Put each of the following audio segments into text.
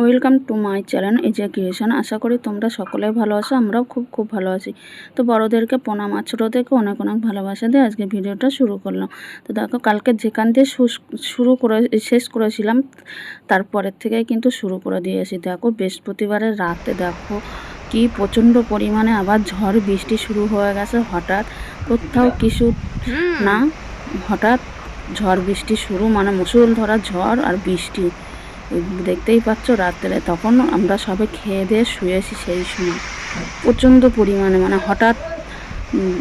Welcome to my channel J creation. আশা করি তোমরা সকলে ভালো আছো আমরাও খুব খুব ভালো আছি। তো বড়োদেরকে প্রণাম আর ছোটোদেরকে অনেক অনেক ভালোবাসা দিয়ে আজকে ভিডিওটা শুরু করলাম। তো দেখো কালকে যেখান দিয়ে শুরু করে শেষ করেছিলাম তারপরের থেকে কিন্তু শুরু করে দিয়েছি। দেখো বৃহস্পতিবারের রাতে দেখো কি প্রচণ্ড পরিমাণে আবার ঝড় বৃষ্টি শুরু হয়ে গেছে হঠাৎ। কোথাও কিছু না হঠাৎ ঝড় বৃষ্টি শুরু মানে মুসুল ধরা ঝড় আর বৃষ্টি। দেখতেই পাচ্ছ রাত্রে। তখন আমরা সবে খেয়ে দিয়ে শুয়েছি সেই সময়। প্রচণ্ড পরিমাণে মানে হঠাৎ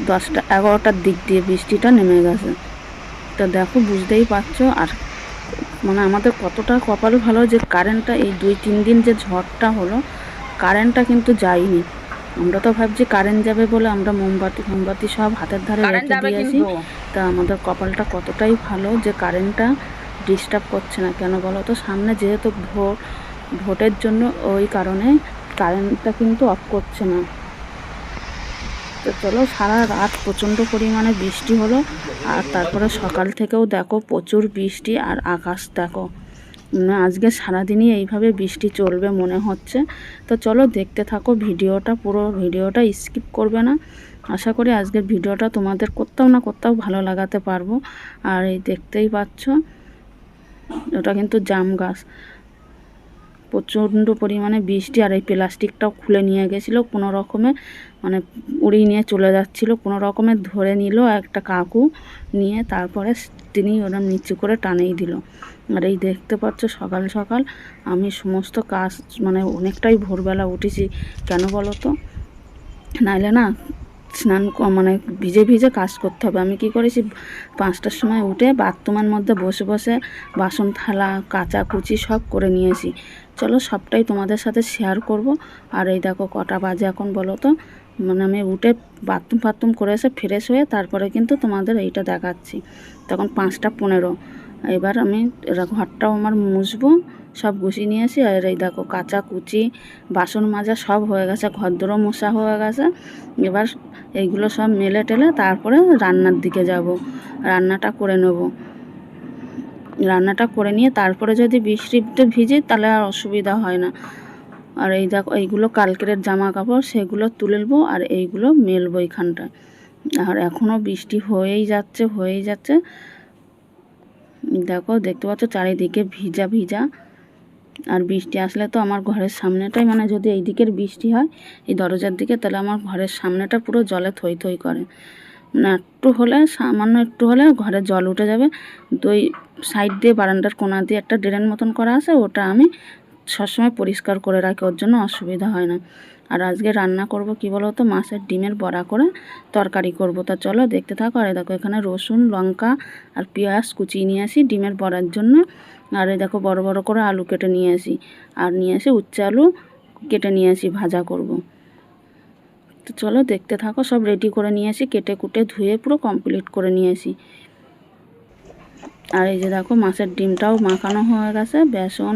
দশটা এগারোটার দিক দিয়ে বৃষ্টিটা নেমে গেছে। তো দেখো বুঝতেই পারছ আর মানে আমাদের কতটা কপাল ভালো যে কারেন্টটা এই দুই তিন দিন যে ঝড়টা হলো কারেন্টটা কিন্তু যায়নি। আমরা তো ভাবছি কারেন্ট যাবে বলে আমরা মোমবাতি মোমবাতি সব হাতের ধারে রেখে দিয়েছি তা আমাদের কপালটা কতটাই ভালো যে কারেন্টটা ডিস্টার্ব করছে না কেন বলো তো? সামনে যেহেতু ভোট ভোটের জন্য ওই কারণে কারেন্টটা কিন্তু অফ করছে না। তো চলো, সারা রাত প্রচণ্ড পরিমাণে বৃষ্টি হলো আর তারপরে সকাল থেকেও দেখো প্রচুর বৃষ্টি আর আকাশ দেখো। আজকে সারাদিনই এইভাবে বৃষ্টি চলবে মনে হচ্ছে। তো চলো দেখতে থাকো ভিডিওটা, পুরো ভিডিওটা স্কিপ করবে না। আশা করি আজকের ভিডিওটা তোমাদের কোথাও না কোথাও ভালো লাগাতে পারব। আর এই দেখতেই পাচ্ছ ওটা কিন্তু জাম গাছ। প্রচণ্ড পরিমাণে বৃষ্টি আর এই প্লাস্টিকটাও খুলে নিয়ে গেছিল, কোনো রকমে মানে উড়িয়ে নিয়ে চলে যাচ্ছিল, কোনো রকমে ধরে নিল একটা কাকু নিয়ে, তারপরে তিনি ওরা নিচু করে টানেই দিল। আর এই দেখতে পাচ্ছ সকাল সকাল আমি সমস্ত কাজ মানে অনেকটাই ভোরবেলা উঠেছি, কেন বলো তো? নাইলে না স্নান মানে ভিজে ভিজে কাজ করতে হবে। আমি কি করেছি? পাঁচটার সময় উঠে বাথরুমের মধ্যে বসে বসে বাসন থালা, কাচা কুচি সব করে নিয়েছি। চলো সবটাই তোমাদের সাথে শেয়ার করব। আর এই দেখো কটা বাজে এখন বলো তো? মানে আমি উঠে বাথরুম ফাথরুম করে এসে ফ্রেশ হয়ে তারপরে কিন্তু তোমাদের এইটা দেখাচ্ছি। তখন পাঁচটা পনেরো। এবার আমি ঘরটাও আমার মুছবো। সব গুছিয়ে নিয়ে আসি। আর এই দেখো কাঁচা কুচি, বাসন মাজা সব হয়ে গেছে ঘরদোরও মশা হয়ে গেছে। এবার এইগুলো সব মেলে টেলে তারপরে রান্নার দিকে যাব। রান্নাটা করে নেব। রান্নাটা করে নিয়ে তারপরে যদি বৃষ্টিতে ভিজি তাহলে আর অসুবিধা হয় না। আর এই দেখো এইগুলো কালকের জামা কাপড় সেগুলো তুলে নেব আর এইগুলো মেলবো এইখানটায় আর এখনও বৃষ্টি হয়েই যাচ্ছে হয়েই যাচ্ছে। দেখো, দেখতে পাচ্ছ চারিদিকে ভিজা ভিজা। আর বৃষ্টি আসলে তো আমার ঘরের সামনেটাই মানে যদি এই দিকের বৃষ্টি হয়, এই দরজার দিকে, তাহলে আমার ঘরের সামনেটা পুরো জলে থই থই করে। না একটু হলে, সামান্য একটু হলে ঘরে জল উঠে যাবে। ওই সাইড দিয়ে বারান্দার কোনা দিয়ে একটা ড্রেন মতন করা আছে, ওটা আমি সবসময় পরিষ্কার করে রাখি, ওর জন্য অসুবিধা হয় না। আর আজকে রান্না করব কি বলো তো মাছের ডিমের বড়া করে তরকারি করব। তা চলো দেখতে থাকো, আর দেখো এখানে রসুন, লঙ্কা আর পেঁয়াজ কুচিয়ে নিয়ে আসি ডিমের বড়ার জন্য। আর এই দেখো বড় বড় করে আলু কেটে নিয়ে আসি। আর নিয়ে আসি উচ্চ আলু, কেটে নিয়ে আসি, ভাজা করব। তো চলো দেখতে থাকো, সব রেডি করে নিয়ে আসি, কেটে কুটে ধুয়ে পুরো কমপ্লিট করে নিয়ে আসি। আর এই যে দেখো মাছের ডিমটাও মাখানো হয়ে গেছে, বেসন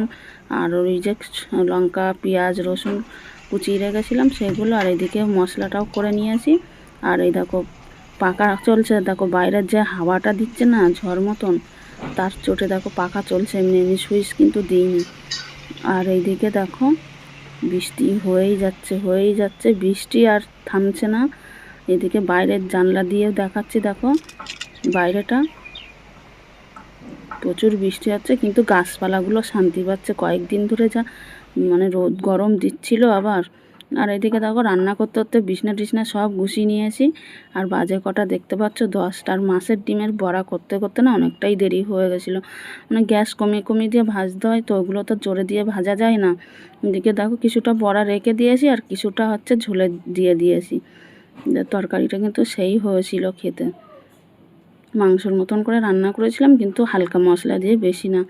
আর ওই যে লঙ্কা, পেঁয়াজ, রসুন কুচিয়ে রেখেছিলাম, সেগুলো আর এদিকে মশলাটাও করে নিয়ে আসি। আর এই দেখো পাকা চলছে, দেখো বাইরের যে হাওয়াটা দিচ্ছে না, ঝড় মতন তার চোটে দেখো পাখা চলছে, এমনি এমনি সুইচ কিন্তু দিইনি। আর এইদিকে দেখো, বৃষ্টি হয়েই যাচ্ছে হয়েই যাচ্ছে, বৃষ্টি আর থামছে না। এদিকে বাইরের জানলা দিয়েও দেখাচ্ছি, দেখো, বাইরেটা। প্রচুর বৃষ্টি হচ্ছে, কিন্তু গাছপালাগুলো শান্তি পাচ্ছে। কয়েকদিন ধরে যা মানে রোদ গরম দিচ্ছিল আবার। আর এদিকে দেখো রান্না করতে করতে বিছনা টিছনা সব গুছিয়ে নিয়েছি আর বাজে কটা দেখতে পাচ্ছ? দশটার মাছের ডিমের বড়া করতে করতে না অনেকটাই দেরি হয়ে গেছিল। মানে গ্যাস কমিয়ে কমিয়ে দিয়ে ভাজতে হয়, তো ওগুলো তো জোরে দিয়ে ভাজা যায় না। এদিকে দেখো কিছুটা বড়া রেখে দিয়েছি আর কিছুটা হচ্ছে ঝোলে দিয়ে দিয়েছি তরকারিটা কিন্তু সেই হয়েছিল খেতে। মাংসর মতন করে রান্না করেছিলাম, কিন্তু হালকা মশলা দিয়ে বেশি না।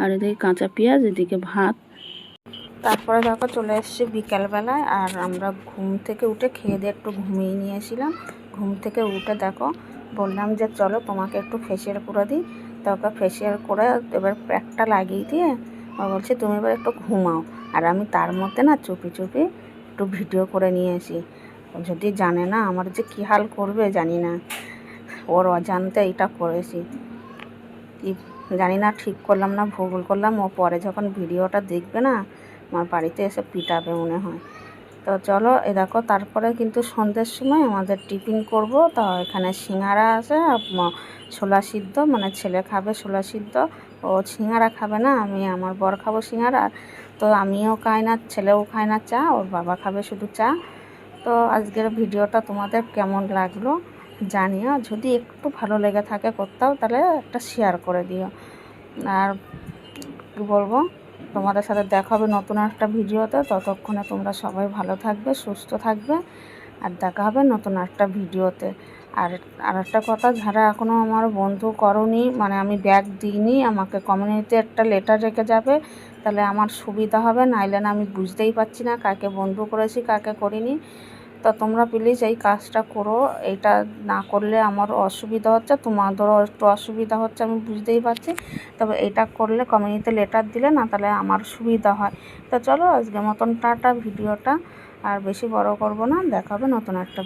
আর এদিকে কাঁচা পেঁয়াজ, এদিকে ভাত তারপরে দেখো চলে এসেছি বিকালবেলায়, আর আমরা ঘুম থেকে উঠে খেয়ে দিয়ে একটু ঘুমিয়ে নিয়েছিলাম। ঘুম থেকে উঠে দেখো, বললাম যে চলো তোমাকে একটু ফেসিয়াল করে দিই। তো ওকে ফেসিয়াল করে এবার প্যাকটা লাগিয়ে দিয়ে ও বলছে, তুমি এবার একটু ঘুমাও। আর আমি তার মধ্যে না চুপি চুপি একটু ভিডিও করে নিয়েছি। যদি জানে না আমার যে কী হাল করবে, জানি না। ওর অজান্তে এটা করেছি। কি জানি না ঠিক করলাম না, ভুল করলাম। ও পরে যখন ভিডিওটা দেখবে না আমার বাড়িতে এসে পিটাবে মনে হয়। তো চলো, এ দেখো, তারপরে কিন্তু সন্ধ্যের সময় আমাদের টিফিন করব। তো এখানে সিঙ্গারা আছে ছোলা সিদ্ধ মানে ছেলে খাবে ছোলা সিদ্ধ। ও সিঙ্গারা খাবে না, আমি আমার বর খাব সিঙ্গারা। তো আমিও খাই না, ছেলেও খায় না চা, ওর বাবা খাবে শুধু চা। তো আজকের ভিডিওটা তোমাদের কেমন লাগল জানিও। যদি একটু ভালো লেগে থাকে কোথাও, তাহলে একটা শেয়ার করে দিও। আর কী বলব? তোমাদের সাথে দেখা হবে নতুন একটা ভিডিওতে। ততক্ষণে তোমরা সবাই ভালো থাকবে, সুস্থ থাকবে আর দেখা হবে নতুন একটা ভিডিওতে। আর আর একটা কথা, যারা এখনও আমার বন্ধু করনি মানে আমি ব্যাগ দিইনি, আমাকে কমিউনিটিতে একটা লেটার রেখে যাবে, তাহলে আমার সুবিধা হবে, নাইলে না আমি বুঝতেই পারছি না কাকে বন্ধু করেছি, কাকে করিনি। তো তোমরা প্লিজ এই কাজটা করো। এটা না করলে আমার অসুবিধা হচ্ছে, তোমাদেরও একটু অসুবিধা হচ্ছে, আমি বুঝতেই পারছি। তবে এটা করলে কমিউনিতে লেটার দিলে না তাহলে আমার সুবিধা হয়। তা চলো আজকে মতন টাটা ভিডিওটা, আর বেশি বড় করব না, দেখাবে নতুন একটা